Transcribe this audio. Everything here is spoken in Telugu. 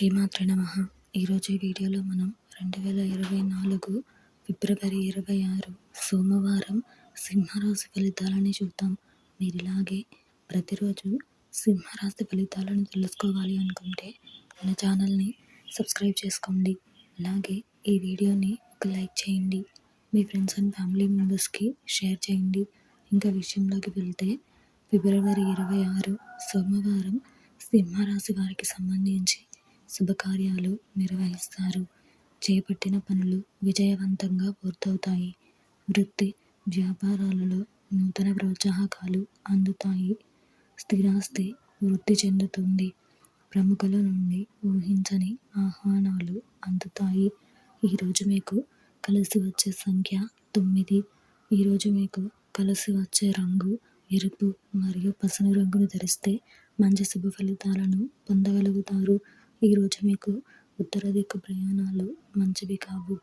శ్రీమాత్రి నమ. ఈరోజు ఈ వీడియోలో మనం రెండు వేల ఇరవై నాలుగు ఫిబ్రవరి ఇరవై ఆరు సోమవారం సింహరాశి ఫలితాలని చూద్దాం. మీరు ఇలాగే ప్రతిరోజు సింహరాశి ఫలితాలను తెలుసుకోవాలి అనుకుంటే మన ఛానల్ని సబ్స్క్రైబ్ చేసుకోండి. అలాగే ఈ వీడియోని ఒక లైక్ చేయండి. మీ ఫ్రెండ్స్ అండ్ ఫ్యామిలీ మెంబర్స్కి షేర్ చేయండి. ఇంకా విషయంలోకి వెళ్తే ఫిబ్రవరి ఇరవై ఆరు సోమవారం సింహరాశి వారికి సంబంధించి శుభకార్యాలు నిర్వహిస్తారు. చేపట్టిన పనులు విజయవంతంగా పూర్తవుతాయి. వృత్తి వ్యాపారాలలో నూతన ప్రోత్సాహకాలు అందుతాయి. స్థిరాస్తి వృద్ధి చెందుతుంది. ప్రముఖుల నుండి ఊహించని ఆహ్వానాలు అందుతాయి. ఈరోజు మీకు కలిసి వచ్చే సంఖ్య తొమ్మిది. ఈరోజు మీకు కలిసి వచ్చే రంగు ఎరుపు మరియు పసుపు రంగును ధరిస్తే మంచి శుభ ఫలితాలను పొందగలుగుతారు. ఈరోజు మీకు ఉత్తర దిక్కు ప్రయాణాలు మంచివి కావు.